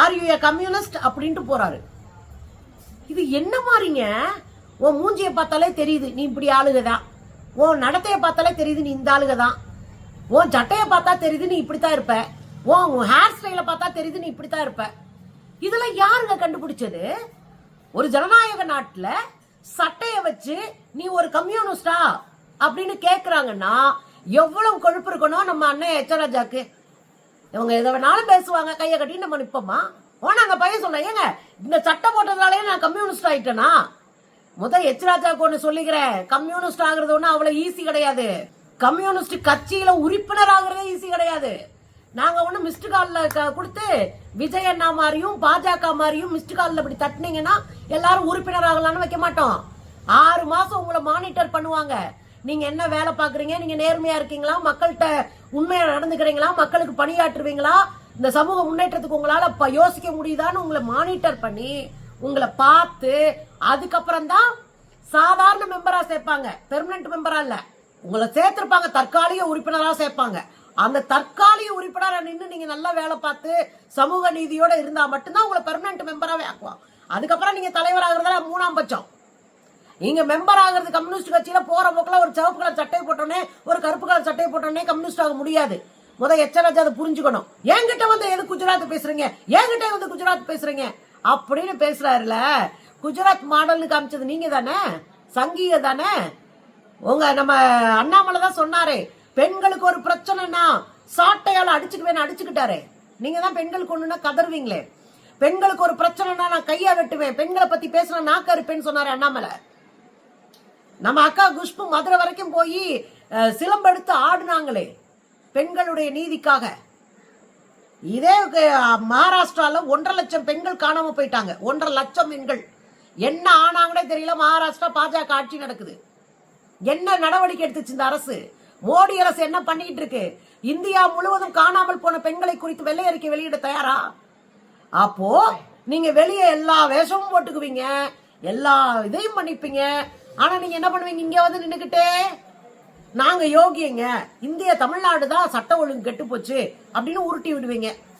Are you A communist அப்படின்ட்டு போறாரு. இது என்ன மாதிரிங்க? உன் மூஞ்சியை பார்த்தாலே தெரியுது நீ இப்படி ஆளுக தான் உன் நடத்தையை பார்த்தாலே தெரியுது நீ இந்த ஆளுக தான் உன் சட்டையை பார்த்தா தெரியுது நீ இப்படித்தான் இருப்ப. உன் ஹேர் ஸ்டைலை பார்த்தா தெரியுது நீ இப்படித்தான் இருப்ப. இதெல்லாம் யாருங்க கண்டுபிடிச்சது? ஒரு ஜனநாயக நாட்டில் சட்டையை வச்சு நீ ஒரு கம்யூனிஸ்டா அப்படின்னு கேட்குறாங்கன்னா எவ்வளவு கொழுப்பு இருக்கணும் நம்ம அண்ணன் எச்சராஜாக்கு இவங்க எதை வேணாலும் பேசுவாங்க கையை கட்டி நம்ம நிற்போமா ஓ அங்கே பையன் சொன்னேன் ஏங்க இந்த சட்டம் போட்டதுனாலே நான் கம்யூனிஸ்ட் ஆயிட்டேனா? முத எச்ராஜாக்கு ஒன்று சொல்லிக்கிறேன் கம்யூனிஸ்ட் ஆகுறது ஒன்றும் அவ்வளோ ஈஸி கிடையாது. கம்யூனிஸ்ட் கட்சியில் உறுப்பினர் ஆகுறதே ஈஸி கிடையாது. நாங்கள் ஒன்றும் மிஸ்டு காலில் கொடுத்து விஜய் அண்ணா மாதிரியும் பாஜக மாதிரியும் மிஸ்டு காலில் இப்படி தட்டினீங்கன்னா எல்லாரும் உறுப்பினர் ஆகலாம்னு வைக்க மாட்டோம். ஆறு மாதம் உங்களை மானிட்டர் பண்ணுவாங்க. நீங்கள் என்ன வேலை பார்க்குறீங்க? நீங்கள் நேர்மையாக இருக்கீங்களா? மக்கள்கிட்ட உண்மையா நடந்துக்கிறீங்களா? மக்களுக்கு பணியாற்றுவீங்களா? இந்த சமூக முன்னேற்றத்துக்கு உங்களால இப்போ யோசிக்க முடியுதான்னு உங்களை மானிட்டர் பண்ணி உங்களை பார்த்து அதுக்கப்புறம் தான் சாதாரண மெம்பரா சேர்ப்பாங்க. பெர்மனன்ட் மெம்பரா இல்ல. உங்களை சேர்த்திருப்பாங்க தற்காலிக உறுப்பினரா சேர்ப்பாங்க. அந்த தற்காலிக உறுப்பினரா நின்று நீங்க நல்லா வேலை பார்த்து சமூக நீதியோட இருந்தா மட்டும்தான் உங்களை பெர்மனன்ட் மெம்பராவே ஆக்குவோம் அதுக்கப்புறம் நீங்க தலைவர் ஆகுறதுல மூணாம் பட்சம். நீங்க மெம்பர் ஆகிறது கம்யூனிஸ்ட் கட்சியில போற போக்குல ஒரு சிவப்பு கலர் சட்டை போட்டோன்னே ஒரு சட்டையை போட்டோன்னே கம்யூனிஸ்ட் ஆக முடியாது. முத எச்சராஜா அதை புரிஞ்சுக்கணும். என்கிட்ட வந்து எது குஜராத் பேசுறீங்க? என்கிட்ட வந்து குஜராத் பேசுறீங்க? அப்படின்னு பேசுறாருல. குஜராத் மாடல்னு காமிச்சது நீங்க தானே? சங்கீக தானே? உங்க நம்ம அண்ணாமலை தான் சொன்னாரே பெண்களுக்கு ஒரு பிரச்சனைனா சாட்டையால அடிச்சுக்குவேன் அடிச்சுக்கிட்டாரே. நீங்க தான் பெண்களுக்கு ஒண்ணுன்னா கதறுவீங்களே. பெண்களுக்கு ஒரு பிரச்சனைனா நான் கையா வெட்டுவேன். பெண்களை பத்தி பேசுனா நாக்க இருப்பேன்னு சொன்னாரு அண்ணாமலை. நம்ம அக்கா குஷ்பு மதுரை வரைக்கும் போய் சிலம்பெடுத்து ஆடுனாங்களே பெண்களுடைய நீதிக்காக. இதே மகாராஷ்டிராவில் ஒன்றரை லட்சம் பெண்கள் காணாமல் போயிட்டாங்க. ஒன்றரை லட்சம் பெண்கள். என்ன ஆனாங்கன்னே தெரியல. மகாராஷ்டிரா பாஜக ஆட்சி நடக்குது. என்ன நடவடிக்கை எடுத்துச்சு இந்த அரசு? மோடி அரசு என்ன பண்ணிட்டு இருக்கு? இந்தியா முழுவதும் காணாமல் போன பெண்களை குறித்து வெள்ளை அறிக்கை வெளியிட தயாரா? அப்போ நீங்க வெளியே எல்லா வேஷமும் போட்டுக்குவீங்க. எல்லா இதையும் பண்ணிப்பீங்க ஆனா நீங்க என்ன பண்ணுவீங்க? இங்க வந்து நின்னுக்கிட்டே நாங்க யோகியங்க இந்திய தமிழ்நாடு தான் சட்ட ஒழுங்கு கெட்டு போச்சு அப்படின்னு உருட்டி விடுவீங்க.